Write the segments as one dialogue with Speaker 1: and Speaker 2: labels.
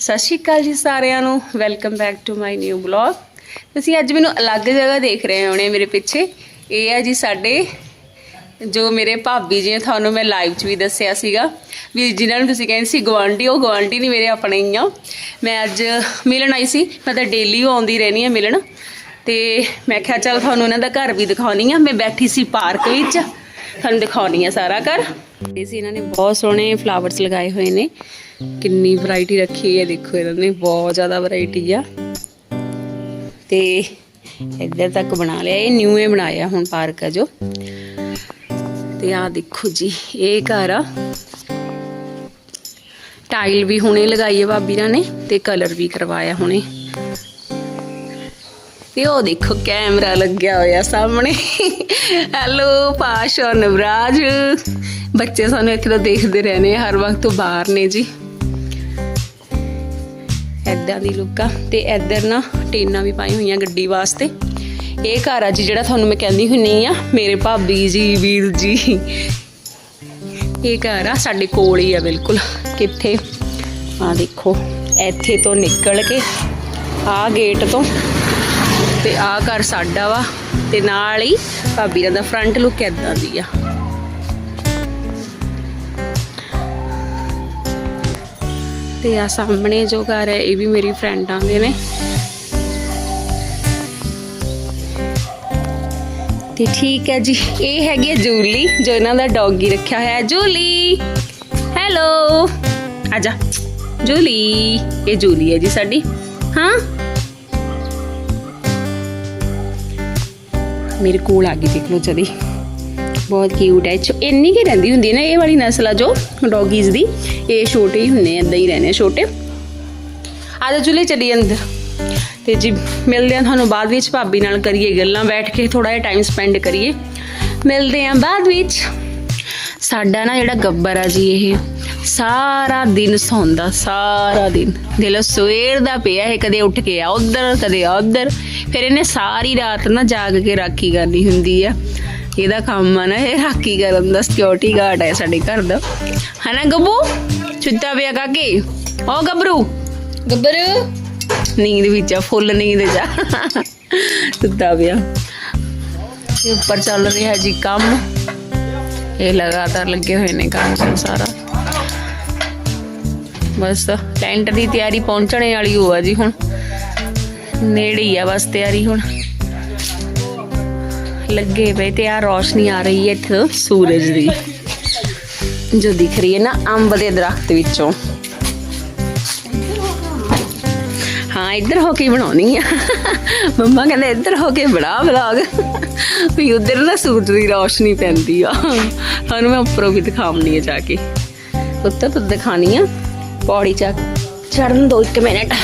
Speaker 1: ਸਤਿ ਸ਼੍ਰੀ ਅਕਾਲ ਜੀ ਸਾਰਿਆਂ ਨੂੰ। Welcome back to my new blog ਤੁਸੀਂ ਅੱਜ ਮੈਨੂੰ ਅਲੱਗ ਜਗ੍ਹਾ ਦੇਖ ਰਹੇ ਹੋਣੇ ਮੇਰੇ ਪਿੱਛੇ। ਇਹ ਹੈ ਜੀ ਸਾਡੇ, ਜੋ ਮੇਰੇ ਭਾਬੀ ਜੀ ਨੇ ਤੁਹਾਨੂੰ ਮੈਂ ਲਾਈਵ 'ਚ ਵੀ ਦੱਸਿਆ ਸੀਗਾ। ਵੀ ਜਿਨ੍ਹਾਂ ਨੂੰ ਤੁਸੀਂ ਕਹਿੰਦੇ ਸੀ ਗਵਾਂਢੀ ਉਹ ਗਵਾਂਢੀ ਨਹੀਂ ਮੇਰੇ ਆਪਣੇ ਹੀ ਆ। ਮੈਂ ਅੱਜ ਮਿਲਣ ਆਈ ਸੀ। ਮੈਂ ਤਾਂ ਡੇਲੀ ਆਉਂਦੀ ਰਹਿਣੀ ਆ ਮਿਲਣ। ਤੇ ਮੈਂ ਕਿਹਾ ਚੱਲ ਤੁਹਾਨੂੰ ਇਹਨਾਂ ਦਾ ਘਰ ਵੀ ਦਿਖਾਉਣੀ ਆ। ਮੈਂ ਬੈਠੀ ਸੀ ਪਾਰਕ ਵਿੱਚ। ਤੁਹਾਨੂੰ ਦਿਖਾਉਣੀ ਆ ਸਾਰਾ ਘਰ। ਇਹ ਸੀ ਇਹਨਾਂ ਨੇ ਬਹੁਤ ਸੋਹਣੇ ਫਲਾਵਰਸ ਲਗਾਏ ਹੋਏ ਨੇ। ਕਿੰਨੀ ਵੈਰਾਈਟੀ ਰੱਖੀ ਹੈ, ਦੇਖੋ ਇਹਨਾਂ ਨੇ, ਬਹੁਤ ਜ਼ਿਆਦਾ ਵੈਰਾਈਟੀ ਆ। ਤੇ ਇੱਧਰ ਤੱਕ ਬਣਾ ਲਿਆ, ਇਹ ਨਿਊ ਹੀ ਬਣਾਇਆ ਹੁਣ ਪਾਰਕ ਆ ਜੋ। ਤੇ ਆ ਦੇਖੋ ਜੀ, ਇਹ ਘਰ ਆ। ਟਾਈਲ ਵੀ ਹੁਣੇ ਲਗਾਈ ਹੈ ਭਾਬੀ ਨੇ, ਤੇ ਕਲਰ ਵੀ ਕਰਵਾਇਆ ਹੁਣੇ। ਤੇ ਉਹ ਦੇਖੋ ਕੈਮਰਾ ਲੱਗਿਆ ਹੋਇਆ ਸਾਹਮਣੇ। ਹੈਲੋ ਪਾਸ਼ਾ ਨਵਰਾਜ ਬੱਚੇ ਸਾਨੂੰ ਇੱਥੇ ਤਾਂ ਦੇਖਦੇ ਰਹਿੰਦੇ ਆ, ਹਰ ਵਕਤ ਤੋਂ ਬਾਹਰ ਨੇ ਜੀ। ਐਦਾਂ ਦੀ ਲੁੱਕ ਆ। ਤੇ ਇੱਧਰ ਨਾ ਟੀਨਾਂ ਵੀ ਪਾਈ ਹੋਈਆਂ ਗੱਡੀ ਵਾਸਤੇ। ਇਹ ਘਰ ਆ ਜੀ ਜਿਹੜਾ ਤੁਹਾਨੂੰ ਮੈਂ ਕਹਿੰਦੀ ਹੁੰਨੀ ਆ, ਮੇਰੇ ਭਾਬੀ ਜੀ, ਵੀਰ ਜੀ। ਇਹ ਘਰ ਆ, ਸਾਡੇ ਕੋਲ ਹੀ ਆ ਬਿਲਕੁਲ। ਕਿੱਥੇ? ਆ ਦੇਖੋ, ਇੱਥੇ ਤੋਂ ਨਿਕਲ ਕੇ ਆ ਗੇਟ ਤੋਂ ਤੇ ਆ ਘਰ ਸਾਡਾ ਵਾ। ਤੇ ਨਾਲ ਹੀ ਭਾਬੀ ਦਾ ਫਰੰਟ ਲੁੱਕ ਐਦਾਂ ਦੀ ਆ। ਤੇ ਆ ਸਾਹਮਣੇ ਜੋ ਘਰ ਹੈ, ਇਹ ਵੀ ਮੇਰੀ ਫਰੈਂਡ ਦੇ ਨੇ। ਤੇ ਠੀਕ ਹੈ ਜੀ, ਇਹ ਹੈਗੀ ਜੂਲੀ, ਜੋ ਇਹਨਾਂ ਦਾ ਡੌਗੀ ਰੱਖਿਆ ਹੋਇਆ ਹੈ। Julie, hello. ਆਜਾ ਜੂਲੀ, ਇਹ ਜੂਲੀ ਹੈ ਜੀ ਸਾਡੀ। ਹਾਂ? ਮੇਰੇ ਕੋਲ ਆ ਗਈ, ਦੇਖ ਲਓ ਜਦੀ ਬਹੁਤ ਕਿਊਟ ਹੈ। ਇੰਨੀ ਕੀ ਰਹਿੰਦੀ ਹੁੰਦੀ ਹੈ ਨਾ, ਇਹ ਵਾਲੀ ਨਸਲ ਆ ਜੋ ਡੌਗੀਜ਼ ਦੀ, ਇਹ ਛੋਟੇ ਹੀ ਹੁੰਦੇ ਆ ਇਦਾਂ ਹੀ ਰਹਿੰਦੇ ਛੋਟੇ। ਆ ਜਾ ਜੁਲੇ ਚੱਲੀ ਅੰਦਰ। ਤੇ ਜੀ, ਮਿਲਦੇ ਆ ਤੁਹਾਨੂੰ ਬਾਅਦ ਵਿੱਚ, ਭਾਬੀ ਨਾਲ ਕਰੀਏ ਗੱਲਾਂ, ਬੈਠ ਕੇ ਥੋੜਾ ਜਿਹਾ ਟਾਈਮ ਸਪੈਂਡ ਕਰੀਏ। ਮਿਲਦੇ ਆ ਬਾਅਦ ਵਿੱਚ। ਸਾਡਾ ਨਾ ਜਿਹੜਾ ਗੱਬਰ ਆ ਜੀ, ਇਹ ਸਾਰਾ ਦਿਨ ਸੌਂਦਾ, ਸਾਰਾ ਦਿਨ। ਦੇ ਲੋ ਸਵੇਰ ਦਾ ਪਿਆ ਇਹ, ਕਦੇ ਉੱਠ ਕੇ ਆ ਉਧਰ, ਕਦੇ ਆ ਉਧਰ। ਫਿਰ ਇਹਨੇ ਸਾਰੀ ਰਾਤ ਨਾ ਜਾਗ ਕੇ ਰਾਖੀ ਕਰਨੀ ਹੁੰਦੀ ਆ। ਇਹਦਾ ਕੰਮ ਆ ਨਾ ਇਹ ਰਾਖੀ ਕਰਨ ਦਾ ਸਿਕਿਉਰਿਟੀ ਗਾਰਡ ਹੈ ਸਾਡੇ ਘਰ ਦਾ। ਹਨਾ ਗੱਬੂ? ਚੁੱਤਾ ਪਿਆ ਕਾਕੇ? ਓ ਗੱਭਰੂ। ਗੱਬਰੂ ਨੀਂਦ ਵਿੱਚ ਆ ਫੁੱਲ ਨੀਂਦ ਜਾ ਸੁੱਤਾ ਪਿਆ। ਤੇ ਉੱਪਰ ਚੱਲ ਰਿਹਾ ਜੀ ਕੰਮ। ਇਹ ਲਗਾਤਾਰ ਲੱਗੇ ਹੋਏ ਨੇ ਕੰਮ ਤੇ ਸਾਰਾ ਬਸ ਟੈਂਟ ਦੀ ਤਿਆਰੀ ਪਹੁੰਚਣੇ ਵਾਲੀ ਹੋਆ ਜੀ ਹੁਣ। ਨੇੜੇ ਹੀ ਆ ਬਸ ਤਿਆਰੀ ਹੁਣ। ਲੱਗੇ ਪਏ ਤੇ ਆ ਰੋਸ਼ਨੀ ਆ ਰਹੀ ਹੈ ਇੱਥੇ। ਸੂਰਜ ਦੀ। ਜੋ ਦਿਖ ਰਹੀ ਹੈ ਨਾ, ਅੰਬ ਦੇ ਦਰਖਤ ਵਿੱਚੋਂ। ਹਾਂ, ਇੱਧਰ ਹੋ ਕੇ ਬਣਾਉਣੀ ਆ। ਮੰਮਾ ਕਹਿੰਦੇ, ਇੱਧਰ ਹੋ ਕੇ ਬਣਾ ਵਲੌਗ ਵੀ ਉਧਰ ਨਾ ਸੂਰਜ ਦੀ ਰੋਸ਼ਨੀ ਪੈਂਦੀ ਆ। ਤੁਹਾਨੂੰ ਮੈਂ ਉੱਪਰੋਂ ਵੀ ਦਿਖਾਉਣੀ ਆ ਜਾ ਕੇ। ਉੱਤਰ ਤੋਂ ਦਿਖਾਣੀ ਆ। ਪੌੜੀ ਚਾ ਚੜਨ ਦੋ ਇੱਕ ਮਿੰਟ।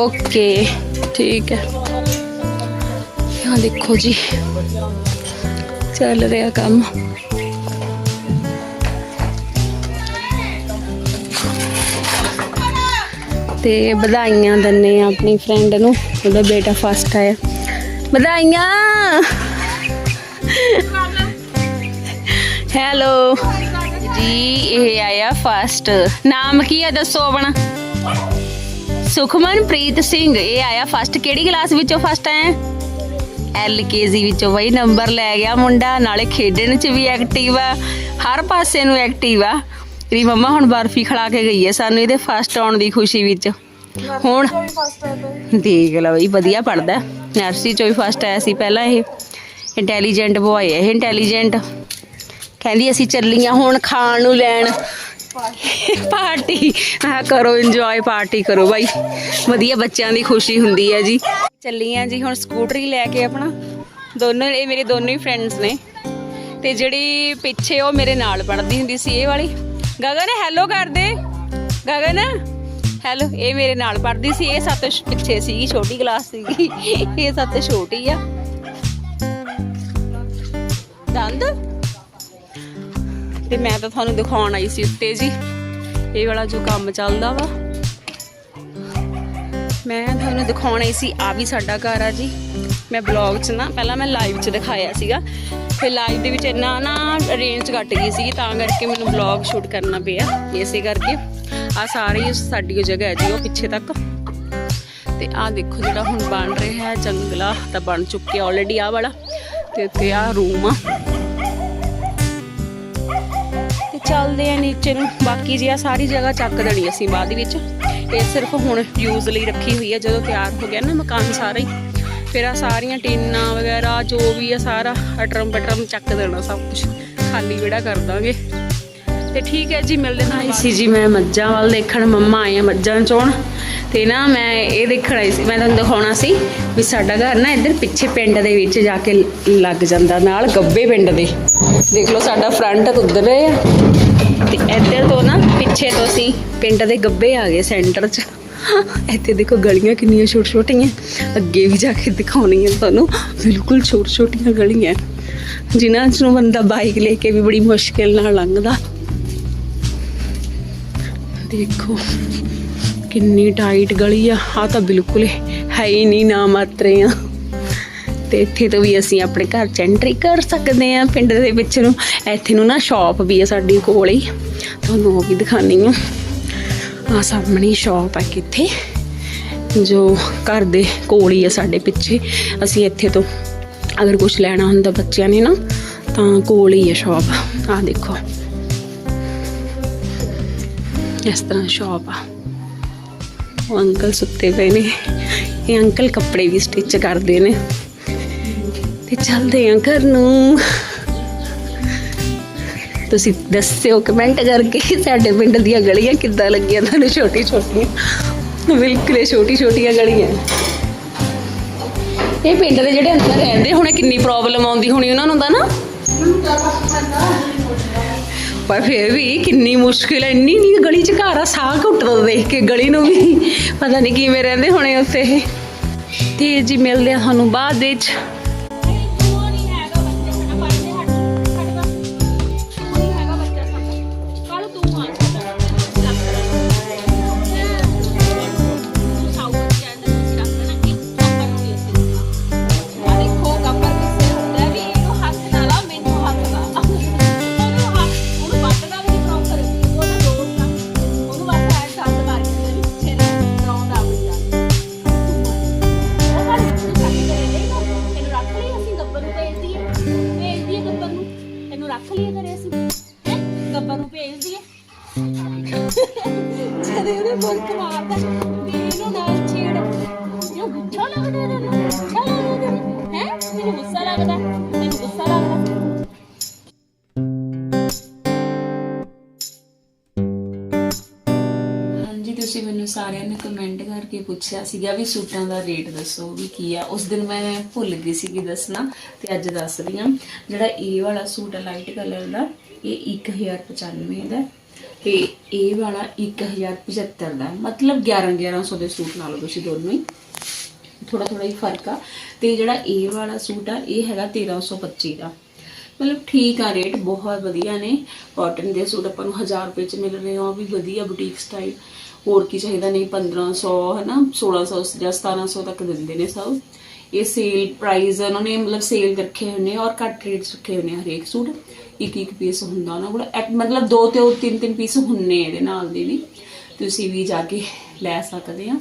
Speaker 1: ਓਕੇ, ਠੀਕ ਹੈ। ਹਾਂ ਦੇਖੋ ਜੀ, ਚੱਲ ਰਿਹਾ ਕੰਮ। ਤੇ ਵਧਾਈਆਂ ਦੰਨੇ ਆ ਆਪਣੀ ਫਰੈਂਡ ਨੂੰ, ਉਹਦਾ ਬੇਟਾ ਫਸਟ ਆਇਆ। ਵਧਾਈਆਂ! ਹੈਲੋ ਜੀ, ਇਹ ਆਇਆ ਫਸਟ ਨਾਮ ਕੀ ਹੈ ਦੱਸੋ ਆਪਣਾ? ਸੁਖਮਨਪ੍ਰੀਤ ਸਿੰਘ ਇਹ ਆਇਆ ਫਸਟ ਕਿਹੜੀ ਕਲਾਸ ਵਿੱਚੋਂ ਫਸਟ ਆਇਆ ਐਲਕੇਜੀ ਵਿੱਚੋਂ ਬਈ ਨੰਬਰ ਲੈ ਗਿਆ ਮੁੰਡਾ ਨਾਲੇ ਖੇਡਣ 'ਚ ਵੀ ਐਕਟਿਵ ਆ ਹਰ ਪਾਸੇ ਨੂੰ ਐਕਟਿਵ ਆ। ਤੇਰੀ ਮੰਮਾ ਹੁਣ ਬਰਫੀ ਖਿਲਾ ਕੇ ਗਈ ਹੈ ਸਾਨੂੰ ਇਹਦੇ ਫਸਟ ਆਉਣ ਦੀ ਖੁਸ਼ੀ ਵਿੱਚ। ਹੁਣ ਦੇਖ ਲੈ ਬਈ ਵਧੀਆ ਪੜਦਾ ਨਰਸਰੀ ਚੋਂ ਵੀ ਫਸਟ ਆਇਆ ਸੀ ਪਹਿਲਾਂ ਇਹ। ਇੰਟੈਲੀਜੈਂਟ ਬੋਏ ਹੈ ਇਹ ਇੰਟੈਲੀਜੈਂਟ ਕਹਿੰਦੀ ਅਸੀਂ ਚੱਲੀਆਂ ਹੁਣ ਖਾਣ ਨੂੰ ਲੈਣ। ਪਾਰਟੀ। ਆ ਕਰੋ ਇੰਜੋਏ ਪਾਰਟੀ ਕਰੋ ਬਾਈ। ਵਧੀਆ ਬੱਚਿਆਂ ਦੀ ਖੁਸ਼ੀ ਹੁੰਦੀ ਹੈ ਜੀ। ਚੱਲੀਆਂ ਜੀ ਹੁਣ ਸਕੂਟਰੀ ਲੈ ਕੇ ਆਪਣਾ। ਦੋਨੋਂ, ਇਹ ਮੇਰੇ ਦੋਨੋਂ ਹੀ ਫਰੈਂਡਸ ਨੇ। ਤੇ ਜਿਹੜੀ ਪਿੱਛੇ ਉਹ ਮੇਰੇ ਨਾਲ ਪੜ੍ਹਦੀ ਹੁੰਦੀ ਸੀ, ਇਹ ਵਾਲੀ। ਗਗਨ ਹੈਲੋ ਕਰ ਦੇ। ਗਗਨ ਹੈਲੋ ਇਹ ਮੇਰੇ ਨਾਲ ਪੜ੍ਹਦੀ ਸੀ, ਇਹ ਸੱਤ ਪਿੱਛੇ ਸੀਗੀ, ਛੋਟੀ ਕਲਾਸ ਸੀਗੀ। ਇਹ ਸੱਤ ਛੋਟੀ ਆ। ਦੰਦ? ਤੇ ਮੈਂ ਤਾਂ ਤੁਹਾਨੂੰ ਦਿਖਾਉਣ ਆਈ ਸੀ ਉੱਤੇ ਜੀ। ਇਹ ਵਾਲਾ ਜੋ ਕੰਮ ਚੱਲਦਾ ਵਾ। ਮੈਂ ਤੁਹਾਨੂੰ ਦਿਖਾਉਣ ਆਈ ਸੀ ਆ ਵੀ ਸਾਡਾ ਘਰ ਆ ਜੀ। ਮੈਂ ਬਲੌਗ 'ਚ ਨਾ, ਪਹਿਲਾਂ ਮੈਂ ਲਾਈਵ 'ਚ ਦਿਖਾਇਆ ਸੀਗਾ। ਫਿਰ ਲਾਈਵ ਦੇ ਵਿੱਚ ਇੰਨਾ ਨਾ ਰੇਂਜ ਘਟ ਗਈ ਸੀ ਤਾਂ ਕਰਕੇ ਮੈਨੂੰ ਵਲੌਗ ਸ਼ੂਟ ਕਰਨਾ ਪਿਆ, ਇਸੇ ਕਰਕੇ। ਆ ਸਾਰੀ ਸਾਡੀ ਉਹ ਜਗ੍ਹਾ ਹੈ ਜੀ, ਉਹ ਪਿੱਛੇ ਤੱਕ। ਤੇ ਆ ਦੇਖੋ ਜਿਹੜਾ ਹੁਣ ਬਣ ਰਿਹਾ ਹੈ, ਜੰਗਲਾ ਤਾਂ ਬਣ ਚੁੱਕਿਆ ਆਲਰੇਡੀ ਆ ਵਾਲਾ। ਤੇ ਉੱਤੇ ਆ ਰੂਮ ਆ। ਚੱਲਦੇ ਆ ਨੀਚੇ ਨੂੰ। ਬਾਕੀ ਜੀ ਆ ਸਾਰੀ ਜਗ੍ਹਾ ਚੱਕ ਦੇਣੀ ਅਸੀਂ ਬਾਅਦ ਵਿੱਚ। ਇਹ ਸਿਰਫ ਹੁਣ ਯੂਜ਼ ਲਈ ਰੱਖੀ ਹੋਈ ਹੈ ਜਦੋਂ ਤਿਆਰ ਹੋ ਗਿਆ ਨਾ ਮਕਾਨ ਸਾਰਾ ਹੀ। ਫਿਰ ਆ ਸਾਰੀਆਂ ਟੀਨਾਂ ਵਗੈਰਾ, ਜੋ ਵੀ ਆ ਸਾਰਾ ਅਟਰਮ ਬਟਰਮ ਚੱਕ ਦੇਣਾ ਸਭ ਕੁਝ ਖਾਲੀ ਵਿਹੜਾ ਕਰ ਦਾਂਗੇ। ਤੇ ਠੀਕ ਹੈ ਜੀ, ਮਿਲਦੇ ਹਾਂ। ਆਈ ਸੀ ਜੀ ਮੈਂ ਮੱਝਾਂ ਵੱਲ ਦੇਖਣ, ਮੰਮਾ ਆਏ ਆ ਮੱਝਾਂ ਚੋਣ। ਤੇ ਨਾ ਮੈਂ ਇਹ ਦੇਖਣ ਆਈ ਸੀ, ਮੈਂ ਤੁਹਾਨੂੰ ਦਿਖਾਉਣਾ ਸੀ ਵੀ ਸਾਡਾ ਘਰ ਨਾ ਇੱਧਰ ਪਿੱਛੇ ਪਿੰਡ ਦੇ ਵਿੱਚ ਜਾ ਕੇ ਲੱਗ ਜਾਂਦਾ, ਨਾਲ ਗੱਬੇ ਪਿੰਡ ਦੇ। ਦੇਖ ਲਓ ਸਾਡਾ ਫਰੰਟ ਉਧਰ ਹੈ ਤੇ ਇੱਧਰ ਤੋਂ ਨਾ ਪਿੱਛੇ ਤੋਂ ਅਸੀਂ ਪਿੰਡ ਦੇ ਗੱਬੇ ਆ ਗਏ ਸੈਂਟਰ 'ਚ। ਇੱਥੇ ਦੇਖੋ ਗਲੀਆਂ ਕਿੰਨੀਆਂ ਛੋਟ ਛੋਟੀਆਂ ਅੱਗੇ ਵੀ ਜਾ ਕੇ ਦਿਖਾਉਣੀਆਂ ਤੁਹਾਨੂੰ। ਬਿਲਕੁਲ ਛੋਟ ਛੋਟੀਆਂ ਗਲੀਆਂ। ਜਿਨ੍ਹਾਂ 'ਚ ਨੂੰ ਬੰਦਾ ਬਾਈਕ ਲੈ ਕੇ ਵੀ ਬੜੀ ਮੁਸ਼ਕਿਲ ਨਾਲ ਲੰਘਦਾ। ਦੇਖੋ। ਕਿੰਨੀ ਟਾਈਟ ਗਲੀ ਆ ਆ ਤਾਂ ਬਿਲਕੁਲ ਹੈ ਹੀ ਨਹੀਂ ਨਾ ਮਾਤਰੇ ਆ ਤੇ ਇੱਥੇ ਤੋਂ ਵੀ ਅਸੀਂ ਆਪਣੇ ਘਰ ਚ ਐਂਟਰੀ ਕਰ ਸਕਦੇ ਆ ਪਿੰਡ ਦੇ ਵਿੱਚ ਨੂੰ। ਇੱਥੇ ਨੂੰ ਨਾ ਸ਼ਾਪ ਵੀ ਆ ਸਾਡੀ ਕੋਲ ਹੀ। ਤੁਹਾਨੂੰ ਉਹ ਵੀ ਦਿਖਾਣੀ ਆ ਆ ਸਾਹਮਣੇ ਸ਼ਾਪ ਹੈ ਕਿੱਥੇ? ਜੋ ਘਰ ਦੇ ਕੋਲ ਹੀ ਆ ਸਾਡੇ ਪਿੱਛੇ। ਅਸੀਂ ਇੱਥੇ ਤੋਂ ਅਗਰ ਕੁਝ ਲੈਣਾ ਹੁੰਦਾ ਬੱਚਿਆਂ ਨੇ ਨਾ, ਤਾਂ ਕੋਲ ਹੀ ਹੈ ਸ਼ਾਪ ਆ ਦੇਖੋ। ਇਸ ਤਰ੍ਹਾਂ ਸ਼ਾਪ ਆ। ਉਹ ਅੰਕਲ ਸੁੱਤੇ ਪਏ ਨੇ। ਇਹ ਅੰਕਲ ਕੱਪੜੇ ਵੀ ਸਟਿਚ ਕਰਦੇ ਨੇ। ਤੇ ਚੱਲਦੇ ਆ ਘਰ ਨੂੰ। ਤੁਸੀਂ ਦੱਸਿਓ ਕਮੈਂਟ ਕਰਕੇ ਸਾਡੇ ਪਿੰਡ ਦੀਆਂ ਗਲੀਆਂ ਕਿੱਦਾਂ ਲੱਗੀਆਂ? ਤੁਹਾਨੂੰ ਛੋਟੀ ਛੋਟੀਆਂ ਬਿਲਕੁਲ ਹੀ ਛੋਟੀ ਛੋਟੀਆਂ ਗਲੀਆਂ। ਇਹ ਪਿੰਡ ਦੇ ਜਿਹੜੇ ਅੰਦਰ ਰਹਿੰਦੇ, ਹੁਣੇ ਕਿੰਨੀ ਪ੍ਰੋਬਲਮ ਆਉਂਦੀ ਹੋਣੀ ਉਹਨਾਂ ਨੂੰ ਤਾਂ ਨਾ? ਪਰ ਫਿਰ ਵੀ ਕਿੰਨੀ ਮੁਸ਼ਕਿਲ ਹੈ, ਇੰਨੀ ਨਹੀਂ ਗਲੀ ਚ ਘਰ ਆ, ਸਾਹ ਘੁੱਟਦਾ ਦੇਖ ਕੇ ਗਲੀ ਨੂੰ ਵੀ। ਪਤਾ ਨਹੀਂ ਕਿਵੇਂ ਰਹਿੰਦੇ ਹੋਣੇ ਉੱਥੇ। ਤੇ ਜੀ ਮਿਲਦੇ ਆ ਤੁਹਾਨੂੰ ਬਾਅਦ ਵਿੱਚ।
Speaker 2: ਜਦੇ ਉਹਨੇ ਮੁਲਕ ਮਾਰਦਾ ਵੀ ਇਹਨੂੰ ਨਾਲ ਛੇੜ ਇਹ ਗੁੱਸਾ ਲੱਗਦਾ ਤੈਨੂੰ ਗੁੱਸਾ ਲੱਗਦਾ ਹੈ ਤੈਨੂੰ ਗੁੱਸਾ ਲੱਗਦਾ ਤੈਨੂੰ ਗੁੱਸਾ ਲੱਗਦਾ
Speaker 3: ਹਾਂਜੀ, ਤੁਸੀਂ ਮੈਨੂੰ ਸਾਰਿਆਂ ਨੇ ਕਮੈਂਟ ਕਰਕੇ ਪੁੱਛਿਆ ਸੀਗਾ ਵੀ ਸੂਟਾਂ ਦਾ ਰੇਟ ਦੱਸੋ ਵੀ ਕੀ ਆ। ਉਸ ਦਿਨ ਮੈਂ ਭੁੱਲ ਗਈ ਸੀਗੀ ਦੱਸਣਾ ਤੇ ਅੱਜ ਦੱਸ ਰਹੀ ਹਾਂ। ਜਿਹੜਾ ਇਹ ਵਾਲਾ ਸੂਟ ਹੈ ਲਾਈਟ ਕਲਰ ਦਾ, ਇਹ 1095 ਦਾ ਤੇ ਇਹ ਵਾਲਾ 1075 ਦਾ, ਮਤਲਬ 11 1100 ਦੇ ਸੂਟ ਲਾ ਲਓ ਤੁਸੀਂ ਦੋਨੋਂ ਹੀ। ਥੋੜਾ ਥੋੜਾ ਹੀ ਫ਼ਰਕ ਆ। ਤੇ ਜਿਹੜਾ ਇਹ ਵਾਲਾ ਸੂਟ ਆ, ਇਹ ਹੈਗਾ 1325 ਦਾ। ਮਤਲਬ ਠੀਕ ਆ ਰੇਟ, ਬਹੁਤ ਵਧੀਆ ਨੇ। ਕਾਟਨ ਦੇ ਸੂਟ ਆਪਾਂ ਨੂੰ 1000 ਰੁਪਏ ਚ ਮਿਲ ਰਹੇ ਆ, ਉਹ ਵੀ ਵਧੀਆ ਬੁਟੀਕ ਸਟਾਈਲ ਹੋਰ ਕੀ ਚਾਹੀਦਾ, ਨਹੀਂ 1500 ਹਨਾ 1600 ਜਾਂ 1700 ਤੱਕ ਦਿੰਦੇ ਨੇ ਸਭ। ਇਹ ਸੇਲ ਪ੍ਰਾਈਸ ਉਹਨਾਂ ਨੇ ਮਤਲਬ ਸੇਲ ਰੱਖੇ ਹੋਏ ਨੇ ਔਰ ਘੱਟ ਰੇਟਸ ਰੱਖੇ ਹੋਏ ਨੇ ਹਰੇਕ ਸੂਟ। ਇੱਕ ਇੱਕ ਪੀਸ ਹੁੰਦਾ ਉਹਨਾਂ ਕੋਲ। ਮਤਲਬ ਦੋ ਤੇ ਉਹ ਤਿੰਨ ਤਿੰਨ ਪੀਸ ਹੁੰਨੇ ਇਹਦੇ ਨਾਲ ਦੇ ਵੀ। ਤੁਸੀਂ ਵੀ ਜਾ ਕੇ ਲੈ ਸਕਦੇ ਆ।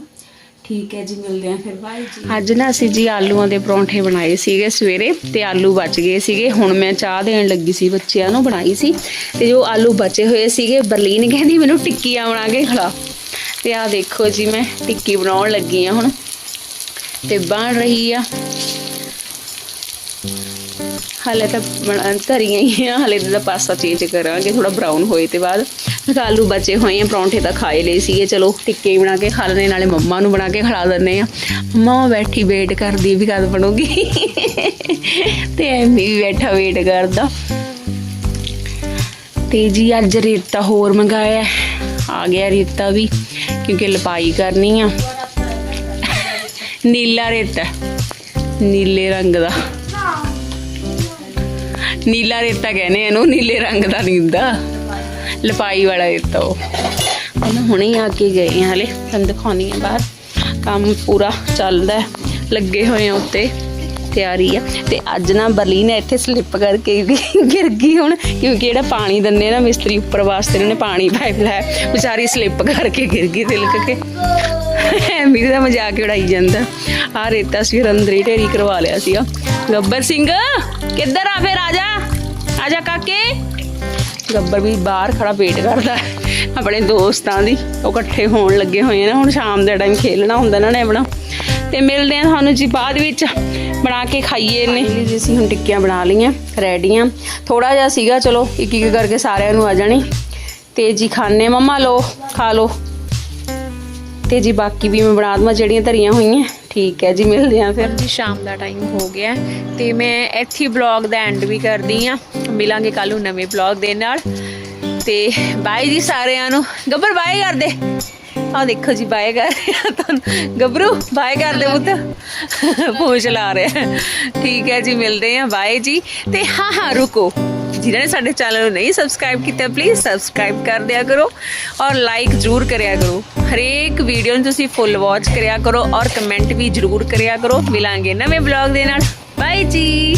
Speaker 3: ਠੀਕ ਹੈ ਜੀ, ਮਿਲਦੇ ਆ ਫਿਰ। ਬਾਏ ਜੀ।
Speaker 1: ਅੱਜ ਨਾ ਅਸੀਂ ਜੀ ਆਲੂਆਂ ਦੇ ਪਰੌਂਠੇ ਬਣਾਏ ਸੀਗੇ ਸਵੇਰੇ ਤੇ ਆਲੂ ਬਚ ਗਏ ਸੀਗੇ। ਹੁਣ ਮੈਂ ਚਾਹ ਦੇਣ ਲੱਗੀ ਸੀ ਬੱਚਿਆਂ ਨੂੰ ਬਣਾਈ ਸੀ ਤੇ ਜੋ ਆਲੂ ਬਚੇ ਹੋਏ ਸੀਗੇ, ਬਰਲੀਨ ਕਹਿੰਦੀ ਮੈਨੂੰ ਟਿੱਕੀਆਂ ਬਣਾ ਕੇ ਖਿਲਾ ਤੇ ਆ ਦੇਖੋ ਜੀ, ਮੈਂ ਟਿੱਕੀ ਬਣਾਉਣ ਲੱਗੀ ਆ ਹੁਣ। ਤੇ ਬਣ ਰਹੀ ਆ। ਹਾਲੇ ਤਾਂ ਬਣਾ ਧਰੀਆਂ ਹੀ ਆ, ਹਾਲੇ ਦਾ ਪਾਸਾ ਚੇਂਜ ਕਰਾਂਗੇ ਥੋੜਾ ਬਰਾਊਨ ਹੋਏ ਤੇ ਬਾਅਦ। ਮੈਂ ਆਲੂ ਬਚੇ ਹੋਏ ਆ, ਪਰੌਂਠੇ ਤਾਂ ਖਾਏ ਲਏ ਸੀਗੇ, ਚਲੋ ਟਿੱਕੇ ਹੀ ਬਣਾ ਕੇ ਖਾ ਲੈਣੇ ਨਾਲੇ ਮੰਮਾ ਨੂੰ ਬਣਾ ਕੇ ਖਿਲਾ ਦਿੰਦੇ ਆ। ਮੰਮਾ ਬੈਠੀ ਵੇਟ ਕਰਦੀ ਵੀ ਕਦ ਬਣੂਗੀ। ਤੇ ਐਮੀ ਵੀ ਬੈਠਾ ਵੇਟ ਕਰਦਾ। ਤੇ ਜੀ, ਅੱਜ ਰੇਤਾ ਹੋਰ ਮੰਗਾਇਆ। ਆ ਗਿਆ ਰੇਤਾ ਵੀ, ਕਿਉਂਕਿ ਲਪਾਈ ਕਰਨੀ ਆ। ਨੀਲਾ ਰੇਤਾ, ਨੀਲੇ ਰੰਗ ਦਾ। ਨੀਲਾ ਰੇਤਾ ਕਹਿੰਦੇ ਇਹਨੂੰ, ਨੀਲੇ ਰੰਗ ਦਾ ਨਹੀਂ ਹੁੰਦਾ। ਲਪਾਈ ਵਾਲਾ ਰੇਤਾ ਉਹ। ਉਹਨਾਂ ਹੁਣੇ ਆ ਕੇ ਗਏ ਆ ਹਲੇ ਤੁਹਾਨੂੰ ਦਿਖਾਉਣੀ ਆ ਬਾਹਰ। ਕੰਮ ਪੂਰਾ ਚੱਲਦਾ ਲੱਗੇ ਹੋਏ ਆ ਉੱਤੇ। ਤਿਆਰੀ ਆ। ਤੇ ਅੱਜ ਨਾ ਬਰਲੀ ਇੱਥੇ ਸਲਿੱਪ ਕਰਕੇ ਗਿਰ ਗਈ ਹੁਣ, ਕਿਉਂਕਿ ਜਿਹੜਾ ਪਾਣੀ ਦਿੰਦੇ ਨਾ ਮਿਸਤਰੀ ਉੱਪਰ ਵਾਸਤੇ, ਉਹਨੇ ਪਾਣੀ ਪਾਈਪ ਲਾਇਆ ਵਿਚਾਰੀ ਸਲਿੱਪ ਕਰਕੇ ਗਿਰ ਗਈ ਤਿਲਕ ਕੇ। ਮੇਰੇ ਦਾ ਮਜ਼ਾਕ ਉਡਾਈ ਜਾਂਦਾ। ਆ ਰੇਤਾ ਸਵੇਰ ਅੰਦਰ ਹੀ ਢੇਰੀ ਕਰਵਾ ਲਿਆ ਸੀਗਾ ਗੱਬਰ ਸਿੰਘ, ਕਿੱਧਰ ਆ ਫੇਰ ਆ ਜਾ ਆ ਜਾ ਕਾਕੇ? ਗੱਬਰ ਵੀ ਬਾਹਰ ਖੜਾ ਵੇਟ ਕਰਦਾ ਆਪਣੇ ਦੋਸਤਾਂ ਦੀ ਉਹ ਇਕੱਠੇ ਹੋਣ ਲੱਗੇ ਹੋਏ ਆ ਨਾ, ਹੁਣ ਸ਼ਾਮ ਦੇ ਟਾਈਮ ਖੇਲਣਾ ਹੁੰਦਾ ਇਹਨਾਂ ਨੇ ਆਪਣਾ। ਤੇ ਮਿਲਦੇ ਆ ਤੁਹਾਨੂੰ ਜੀ ਬਾਅਦ ਵਿੱਚ। ਬਣਾ ਕੇ ਖਾਈਏ ਨੇ ਜੀ ਅਸੀਂ ਹੁਣ ਟਿੱਕੀਆਂ ਬਣਾ ਲਈਆਂ ਰੈਡੀਆਂ। ਥੋੜਾ ਜਿਹਾ ਸੀਗਾ ਚਲੋ ਇੱਕ ਇੱਕ ਕਰਕੇ ਸਾਰਿਆਂ ਨੂੰ ਆ ਜਾਣੀ। ਤੇ ਜੀ ਖਾਣੇ ਮਮਾ ਲੋ ਖਾ ਲੋ ਤੇ ਜੀ ਬਾਕੀ ਵੀ ਮੈਂ ਬਣਾ ਦਵਾਂ ਜਿਹੜੀਆਂ ਧਰੀਆਂ ਹੋਈਆਂ। ਠੀਕ ਹੈ ਜੀ ਮਿਲਦੇ ਆ ਫਿਰ। ਜੀ ਸ਼ਾਮ ਦਾ ਟਾਈਮ ਹੋ ਗਿਆ। ਤੇ ਮੈਂ ਇੱਥੇ ਬਲੌਗ ਦਾ ਐਂਡ ਵੀ ਕਰਦੀ ਆ ਮਿਲਾਂਗੇ ਕੱਲ ਨੂੰ ਨਵੇਂ ਬਲੌਗ ਦੇ ਨਾਲ। ਤੇ ਬਾਏ ਜੀ ਸਾਰਿਆਂ ਨੂੰ। ਗੱਬਰ ਬਾਏ ਕਰ ਦੇ ਆ ਦੇਖੋ ਜੀ, ਬਾਏ ਕਰ ਤੁਹਾਨੂੰ ਗੱਭਰੂ, ਬਾਏ ਕਰ ਦੇ ਪੁੱਤ। ਪੂਛ ਲਾ ਰਿਹਾ ਠੀਕ ਹੈ ਜੀ, ਮਿਲਦੇ ਆ ਬਾਏ ਜੀ। ਤੇ ਹਾਂ ਹਾਂ, ਰੁਕੋ। ਜਿਨ੍ਹਾਂ ਨੇ ਸਾਡੇ ਚੈਨਲ ਨੂੰ ਨਹੀਂ ਸਬਸਕ੍ਰਾਈਬ ਕੀਤਾ ਪਲੀਜ਼ ਸਬਸਕ੍ਰਾਈਬ ਕਰ ਦਿਆ ਕਰੋ ਔਰ ਲਾਈਕ ਜ਼ਰੂਰ ਕਰਿਆ ਕਰੋ। ਹਰੇਕ ਵੀਡੀਓ ਨੂੰ ਤੁਸੀਂ ਫੁੱਲ ਵਾਚ ਕਰਿਆ ਕਰੋ ਔਰ ਕਮੈਂਟ ਵੀ ਜ਼ਰੂਰ ਕਰਿਆ ਕਰੋ। ਮਿਲਾਂਗੇ ਨਵੇਂ ਵਲੌਗ ਦੇ ਨਾਲ। ਬਾਏ ਜੀ।